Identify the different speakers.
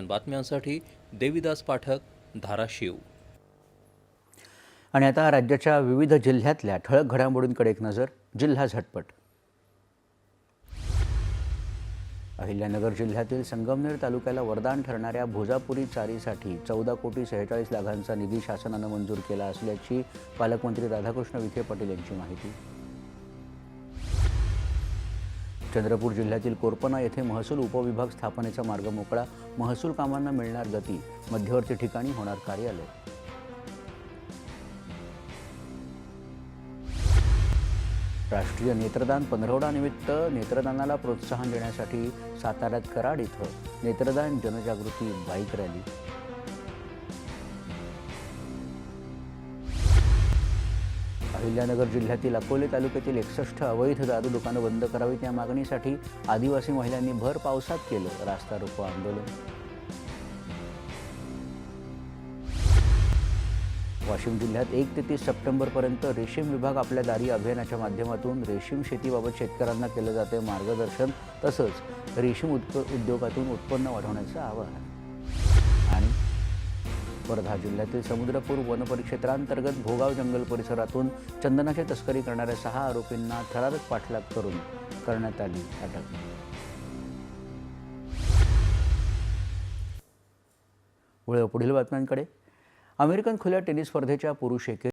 Speaker 1: बातम्यांसाठी देविदास पाठक धाराशिव
Speaker 2: आणि आता राज्याच्या विविध जिल्ह्यातल्या ठळक घडामोडींकडे एक नजर जिल्हा झटपट. अहिल्यानगर जिल्ह्यातील संगमनेर तालुक्याला वरदान ठरणाऱ्या भोजापुरी चारीसाठी चौदा कोटी सेहेचाळीस लाखांचा निधी शासनानं मंजूर केला असल्याची पालकमंत्री राधाकृष्ण विखे पाटील यांची माहिती. चंद्रपूर जिल्ह्यातील कोरपना येथे महसूल उपविभाग स्थापनेचा मार्ग मोकळा महसूल कामांना मिळणार गती मध्यवर्ती ठिकाणी होणार कार्यालय. राष्ट्रीय नेत्रदान पंधरवडानिमित्त नेत्रदानाला प्रोत्साहन देण्यासाठी साताऱ्यात कराड इथं नेत्रदान जनजागृती बाईक रॅली. अहिल्यानगर जिल्ह्यातील अकोले तालुक्यातील एकसष्ट अवैध दारू दुकानं बंद करावीत या मागणीसाठी आदिवासी महिलांनी भर पावसात केलं रास्ता रोको आंदोलन. वाशिम जिल्ह्यात एक ते तीस सप्टेंबरपर्यंत रेशीम विभाग आपल्या दारी अभियानाच्या माध्यमातून रेशीम शेतीबाबत शेतकऱ्यांना केलं जाते मार्गदर्शन तसंच रेशीम उत्प उद्योगातून उत्पन्न वाढवण्याचं आवाहन. आणि वर्धा जिल्ह्यातील समुद्रपूर वनपरिक्षेत्रांतर्गत भोगाव जंगल परिसरातून चंदनाची तस्करी करणाऱ्या सहा आरोपींना थरारक पाठलाग करून करण्यात आली अटक. पुढील बातम्यांकडे. अमेरिकन खुल्या टेनिस स्पर्धेच्या पुरुष एके